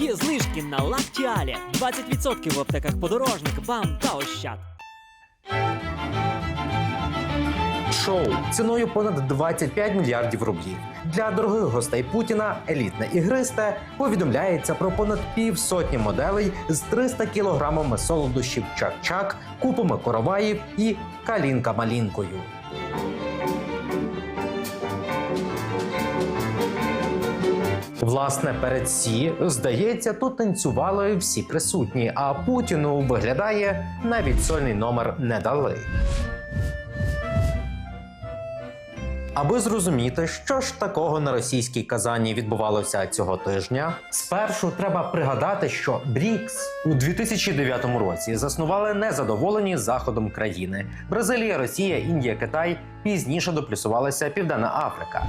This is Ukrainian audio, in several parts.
Є знижки на лактіалі. 20% в аптеках подорожник, бам та ощад. Шоу ціною понад 25 мільярдів рублів. Для дорогих гостей Путіна елітне ігристе повідомляється про понад півсотні моделей з 300 кілограмами солодощів чак-чак, купами короваїв і калінка-малінкою. Власне, перед сі, здається, тут танцювали всі присутні, а Путіну виглядає навіть сольний номер не дали. Аби зрозуміти, що ж такого на російській Казані відбувалося цього тижня, спершу треба пригадати, що БРІКС у 2009 році заснували незадоволені заходом країни. Бразилія, Росія, Індія, Китай пізніше доплюсувалася Південна Африка.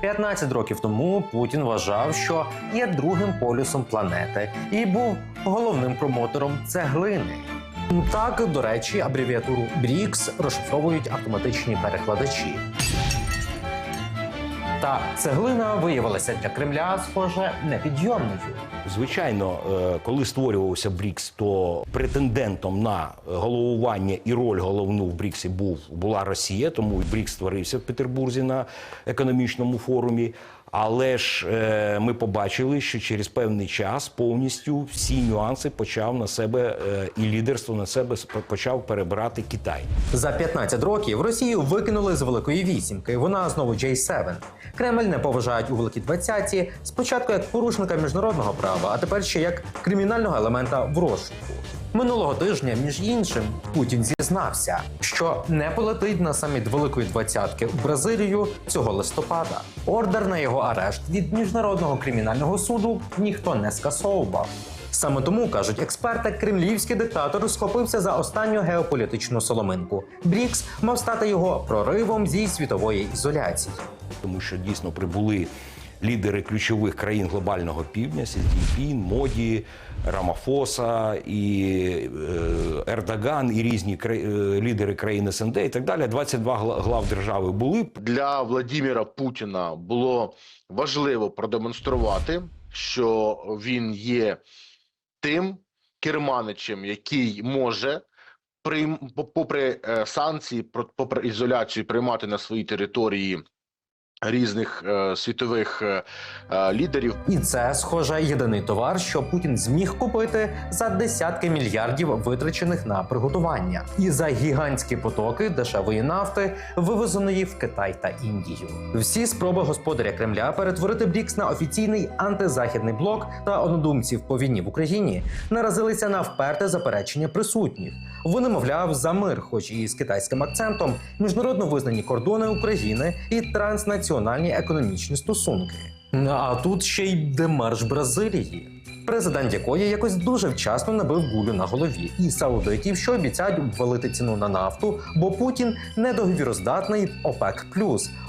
15 років тому Путін вважав, що є другим полюсом планети і був головним промотором цеглини. Так, до речі, абревіатуру БРІКС розшифровують автоматичні перекладачі. Та цеглина виявилася для Кремля, схоже, непідйомною. Звичайно, е, коли створювався БРІКС, то претендентом на головування і роль головну в БРІКСі був була Росія, тому БРІКС створився в Петербурзі на економічному форумі. Але ж е, ми побачили, що через певний час повністю всі нюанси почав на себе е, і лідерство на себе почав перебирати Китай. За 15 років Росію викинули з Великої вісімки. Вона знову J7. Кремль не поважають у Великій Двадцятці спочатку як порушника міжнародного права, а тепер ще як кримінального елемента в розшуку. Минулого тижня, між іншим, Путін зізнався, що не полетить на саміт Великої Двадцятки в Бразилію цього листопада. Ордер на його арешт від міжнародного кримінального суду ніхто не скасовував. Саме тому кажуть експерти, кремлівський диктатор схопився за останню геополітичну соломинку. Брікс мав стати його проривом зі світової ізоляції. тому що дійсно прибули лідери ключових країн глобального півдня: Сі Цзіньпін, Моді, Рамафоса і е, Ердоган, і різні е, лідери країн СНД і так далі. 22 гла- глав держави були. для Владіміра Путіна було важливо продемонструвати, що він є тим керманичем, який може, прийм- попри е, санкції, попри ізоляцію, приймати на своїй території різних е, світових е, е, лідерів. І це, схоже, єдиний товар, що Путін зміг купити за десятки мільярдів витрачених на приготування, і за гігантські потоки дешевої нафти, вивезеної в Китай та Індію. Всі спроби господаря Кремля перетворити БРІКС на офіційний антизахідний блок та однодумців по війні в Україні наразилися на вперте заперечення присутніх. Вони, мовляв, за мир, хоч і з китайським акцентом, міжнародно визнані кордони України і транснаціональні економічні стосунки. А тут ще й демарш Бразилії. Президент якої якось дуже вчасно набив гулю на голові, і саудитів, що обіцяють обвалити ціну на нафту, бо Путін недоговіроздатний ОПЕК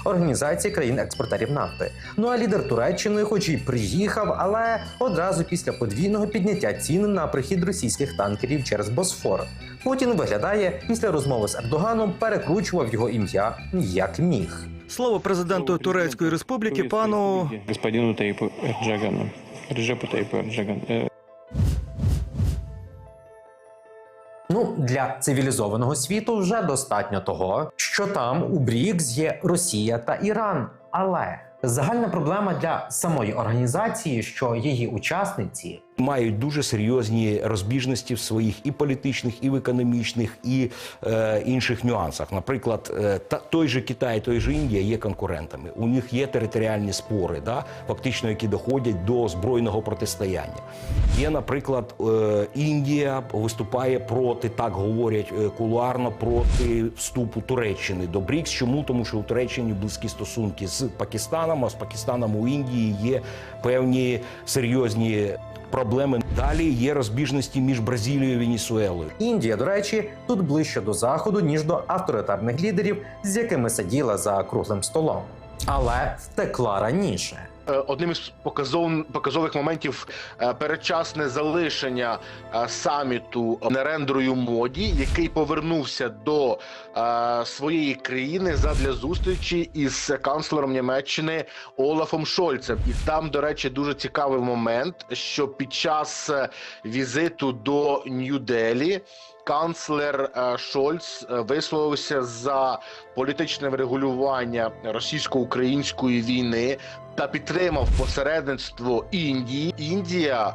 організації країн-експортерів нафти. Ну а лідер Туреччини, хоч і приїхав, але одразу після подвійного підняття цін на прихід російських танкерів через Босфор. Путін виглядає після розмови з Ердоганом, перекручував його ім'я як міг. Слово президенту Турецької республіки пану господину Таипу Эрджагану. Реджепу Тайпу Эрджагану. Э, Ну, для цивілізованого світу вже достатньо того, що там у БРІКС є Росія та Іран. Але загальна проблема для самої організації, що її учасниці Мають дуже серйозні розбіжності в своїх і політичних, і в економічних, і е, інших нюансах. Наприклад, е, та той же Китай, той же Індія є конкурентами. У них є територіальні спори, да, фактично, які доходять до збройного протистояння. Є, наприклад, е, Індія виступає проти, так говорять е, кулуарно, проти вступу Туреччини до БРІКС. Чому? Тому що у Туреччині близькі стосунки з Пакистаном, а з Пакистаном у Індії є певні серйозні. Проблеми далі є розбіжності між Бразилією і Венесуелою. Індія, до речі, тут ближче до заходу, ніж до авторитарних лідерів, з якими сиділа за круглим столом. Але втекла раніше. Е, Одним із показов... показових моментів е, передчасне залишення е, саміту Нерендрою моді, який повернувся до своєї країни задля зустрічі із канцлером Німеччини Олафом Шольцем. І там, до речі, дуже цікавий момент, що під час візиту до Нью-Делі канцлер е, Шольц е, висловився за політичне врегулювання російсько-української війни та підтримав посередництво Індії. Індія е,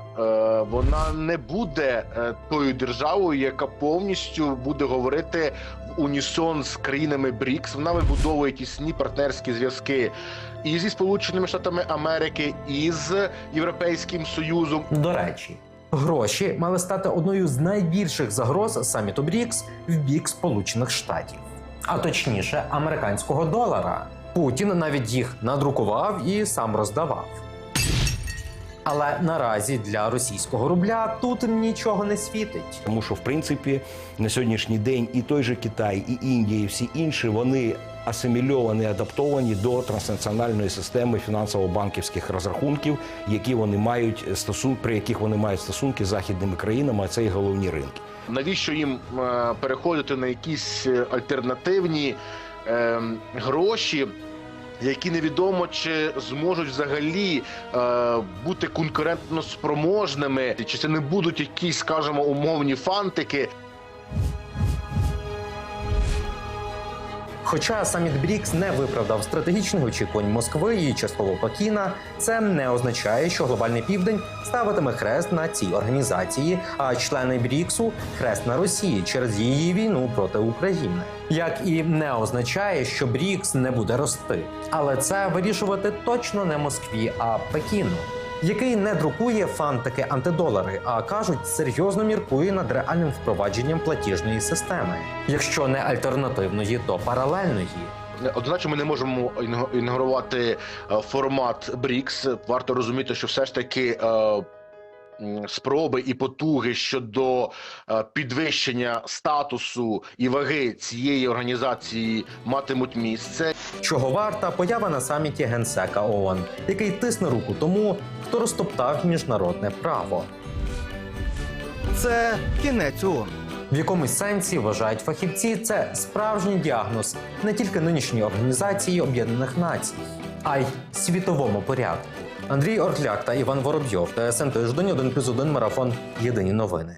вона не буде тою державою, яка повністю буде говорити в унісон з країнами БРІКС. Вона вибудовує тісні партнерські зв'язки і зі Сполученими Штатами Америки, і з Європейським Союзом. До речі, гроші мали стати одною з найбільших загроз саміту БРІКС в бік Сполучених Штатів, а точніше, американського долара. Путін навіть їх надрукував і сам роздавав. Але наразі для російського рубля тут нічого не світить. Тому що, в принципі, на сьогоднішній день і той же Китай, і Індія, і всі інші вони асимільовані, адаптовані до транснаціональної системи фінансово-банківських розрахунків, які вони мають стосун, при яких вони мають стосунки з західними країнами, а це і головні ринки. Навіщо їм е, переходити на якісь е, альтернативні е, гроші? Які невідомо чи зможуть взагалі е, бути конкурентно спроможними, чи це не будуть якісь, скажімо, умовні фантики, Хоча саміт БРІКС не виправдав стратегічних очікувань Москви і частково Пекіна, це не означає, що глобальний південь ставитиме хрест на цій організації, а члени БРІКСу хрест на Росії через її війну проти України. Як і не означає, що БРІКС не буде рости, але це вирішувати точно не Москві, а Пекіну. Який не друкує фантики антидолари, а кажуть, серйозно міркує над реальним впровадженням платіжної системи, якщо не альтернативної, то паралельної. Однозначно, ми не можемо ігнорувати е, формат БРІКС. Варто розуміти, що все ж таки. Спроби і потуги щодо е, підвищення статусу і ваги цієї організації матимуть місце. Чого варта поява на саміті генсека ООН, який тисне руку тому, хто розтоптав міжнародне право. Це кінець ООН. В якомусь сенсі вважають фахівці, це справжній діагноз не тільки нинішньої організації Об'єднаних Націй, а й світовому порядку. Андрій Оркляк та Іван Воробйов, ТСН Тиждень, 1+,1 марафон. Єдині новини.